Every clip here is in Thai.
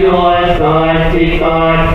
your side, God,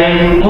Thank you.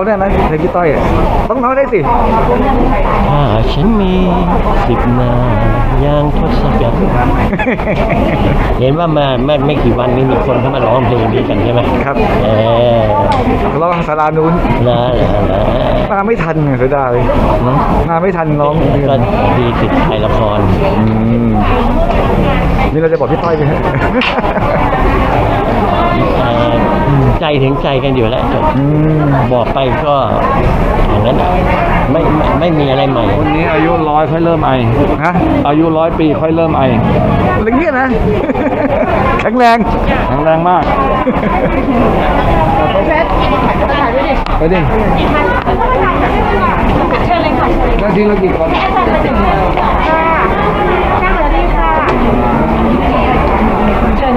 เราได้ะหมเพลงพี่ต้อยต้องน้อยได้สิถ้าฉันมีสิบนายางทศกัณฐ์เห็นว่ามาไม่ไม่กี่วันนี้มีคนเข้ามาร้องเพลงนี้กันใช่ไหมครับเออร้องสารานุนนนะนะมาไม่ทันเสียดายมาไม่ทันร้องเพลงดีติดถ่ยละครนี่เราจะบอกพี่ต้อยไหมฮะ ใจถึงใจกันอยู่แล้วอืบอกไปก็อย่างนั้นไม่ไม่ไม่มีอะไรใหม่ คนนี้อายุร้อยค่อยเริ่มไอฮะอายุร้อยปีค่อยเริ่มไออะไรเงี้ยนะ แข็งแรงแข็งแรงมากไปดิชิญเดิญด้ทีเรกี่คนเชิ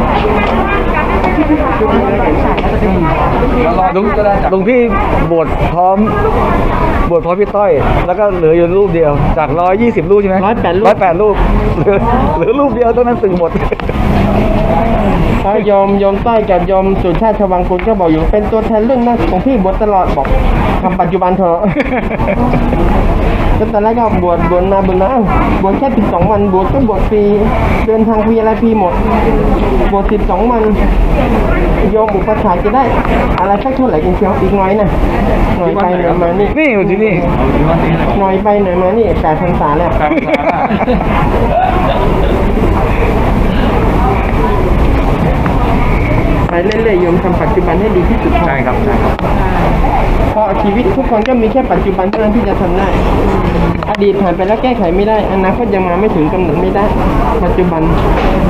ญ งพี่บวชพร้อมบวชพร้อมพี่ต้อย แล้วก็เหลืออยู่รูปเดียวจากร้อยยี่สิบรูปใช่ไหม108รูปร้อยแปดรูปเหลือเหลือรูปเดียวตอนนั้นสึงหมดพระโยมโยมต้อยกับโยมสุชาติชวังคุณก็บอกอยู่เป็นตัวแทนรุ่นนะของพี่บวชตลอดบอกทำปัจจุบันเถอะ ก็ตอนแรกก็บวชบวชมาบวชมาเอ้าบวชแค่สิบสองวันบวชก็บวชฟรีเดินทางฟรีอะไรฟรีหมดบวชสิบสองวันโยมอุปถากจะได้ อะไรสักเท่าไหร่กันเชียวอีกน้อยนะหน่อยไปหน่อยมานี่นี่อยู่ที่นี่หน่อยไปหน่อยมานี่แปดพรรษาแล้วแปดพรรษาแล้วไปเรื่อยๆโยมทำปัจจุบันให้ดีที่สุดใช่ครับใช่ครับ เพราะชีวิตทุกคนก็มีแค่ปัจจุบันเท่านั้นที่จะทำได้ อดีตผ่านไปแล้วแก้ไขไม่ได้ อนาคตยังมาไม่ถึงกำหนดไม่ได้ ปัจจุบัน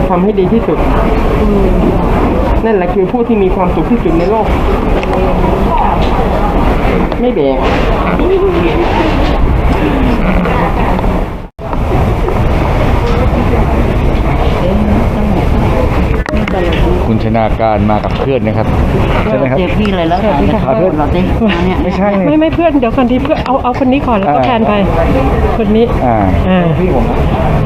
ทำให้ดีที่สุด นั่นแหละคือผู้ที่มีความสุขที่สุดในโลก ไม่แบก ชนาการมากับเพื่อนนะครับใช่ไหมครับเจอพี่เลยแล้วค่ะจะขอโทษเราได้มาเนี่ยไม่ใช่ไม่ไม่เพื่อนเดี๋ยวคนที่เพื่อนเอาเอาคนนี้ก่อนแล้วก็อ่าแพนไป คนนี้อ่าอ่าพี่ผม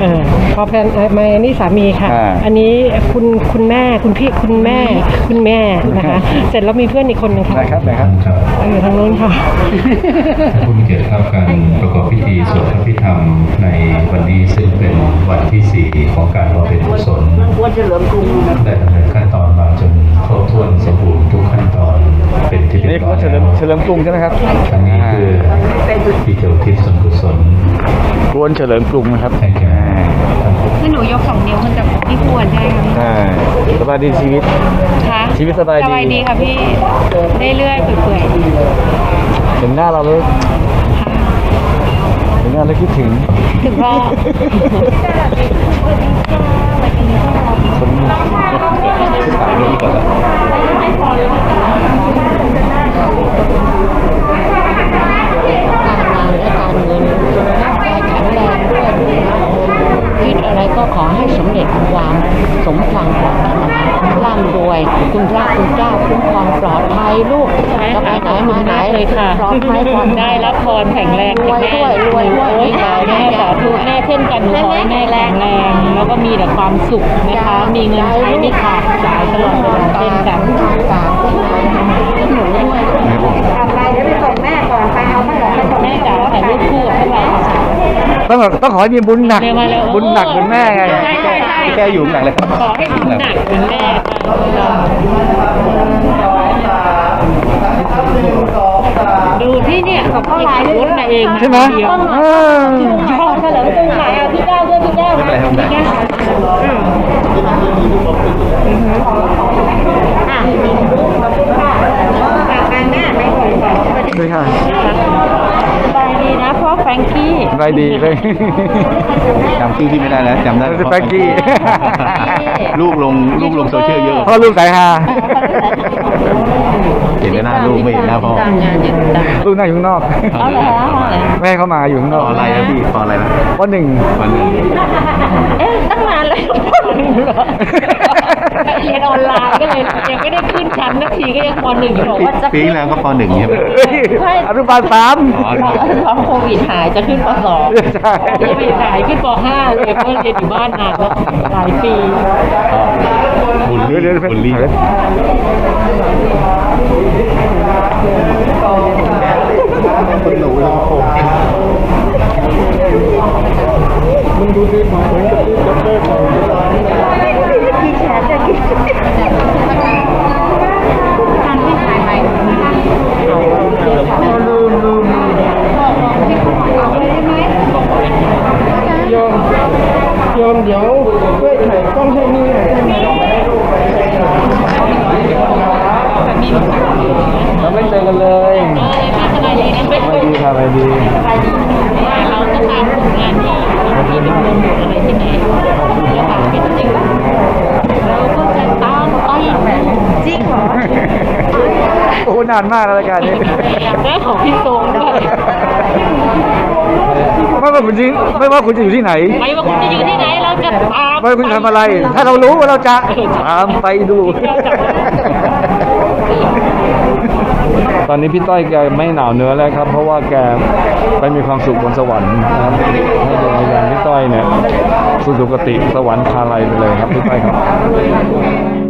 อ่าพอแพนเอ่อมานี่สามีค่ะอ่าอันนี้คุณคุณแม่คุณพี่คุณแม่ คุณแม่นะคะ เสร็จแล้วมีเพื่อนอีกคนหนึ่งค่ะนะครับนะครับครับอยู่ทางโน้นค่ะผู้มีเกียรติครับการประกอบพิธีสวดพระพิธรรมในวันนี้ซึ่งเป็นวันที่สี่ของการบำเพ็ญกุศลว่าจะเหลิมกรุงได้ เป็นที่เรีนี่ยบร้เขาอยเฉลิแล้มวเฉลิมกรุงใช่ไหมครับอันนี้คือที่เจ้าทิศส่วนกุศลกวนเฉลิมกรุงนะครับให้แก่ท่านผู้คือหนูยกสองนิ้วขึ้นจากพี่ควรใช่ไหมคะใช่สบายดีชีวิตคะชีวิตสบายดีสบายดีค่ะพี่เรื่อยๆเปื่อยเห็นหน้าเราเลยเห็นหน้าแล้วคิดถึงๆถึงพ่อการงานและการเงิน คิดอะไรก็ขอให้สำเร็จความสมความปรารถนา ร่ำรวย คุณพระคุณเจ้าคุ้มครองปลอดภัยลูกจะไปไหนมาไหนเลยค่ะปลอดภัยปลอดภัยได้รับพรแข็งแรงรวยด้วยรวยด้วยโอ้ยสาธุแม่สาธุแม่เช่นกันหนูขอให้แม่แรงแรงแล้วก็มีแต่ความสุขนะคะ มีเงินใช้ไม่ขาดสายตลอดเวลาเช่นกันฝากด้วยนะแล้วหนูด้วยแม่ จ๋าถ่ายรูปคู่กับพวกเราค่ะต้องต้องขอให้มีบุญหนัก เร็วมาเร็วบุญหนักเหมือนแม่ไงใช่ใช่ใช่แกอยู่ข้างหลังเลยครับขอให้บุญหนักเหมือนแม่ค่ะดูที่เนี่ยเขาก็ไลน์รถมาเองใช่ไหมเดียวเออยอดเฉลิมกรุงไหนอะพี่แก้วด้วยพี่แก้วนะพี่แก้วอืมอะฝากกันแม่ไปก่อนก่อนสวัสดีค่ะสบ รงกี้สบายดีเลย จำชื่อที่ไม่ได้แล้วจำได้สปากี้ ลูกลงลูกลงโซเชียลเยอะพ่อลูกสายฮาเห็นแต่หน้าลูกไม่เห็นหน้าพ่อลูกนั่งอยู่ข้างนอก เอาเหรอแม่เข้ามาอยู่ข้างนปอกออะไรนะพี่ปออะไรนะปหนึ่งวันหนึ่งเอ๊ะตั้งนานเลย พ่อหนึ่งเหรอเรียนออนไลน์ก็เลยยังไม่ได้ขึ้นชั้นนาทีก็ยังปหนึ่งอยู่บอกว่าจะปีที่แล้วก็ปหนึ่งใช่ไหมเฮ้ยอนุบาลสามอ๋อพอโควิดหายจะขึ้นปสองใช่ โควิดหายขึ้นปห้าเลยเพราะเรียนอยู่บ้านนานแล้วหลายปี บุลเดี๋ยวลี่เดี๋ยวบุลลี่คุณหนูแล้วก็ผม การที่ถ่ายไปลืมลืมยอมยอมเดี๋ยวด้วยถ่ต้องให้นี่อไม่เจอกเลยสบาดีค่ะสบาดีสบายดีเราก็ตามผลงานที่ที่เป็นโปรอะไรที่ไหนเราตามเป็นจริงแเราก็ จริงเหรอ โอ้นานมากแล้วรายการนี้อยากได้ของพี่ทรงด้วยไม่ว่าคุณจริงไม่ว่าคุณจะอยู่ที่ไหน ไม่ว่าคุณจะอยู่ที่ไหนเราจะตามไม่ว่าคุณจะทำอะไร ถ้าเรารู้ว่าเราจะตามไปดู ตอนนี้พี่ต้อยแกไม่หนาวเนื้อแล้วครับ เพราะว่าแกไปมีความสุขบนสวรรค์นะครับให้ดวงวิญญาณพี่ต้อยเนี่ยสุสุคติสวรรค์คาลัยไปเลยครับพี่ต้อยครับ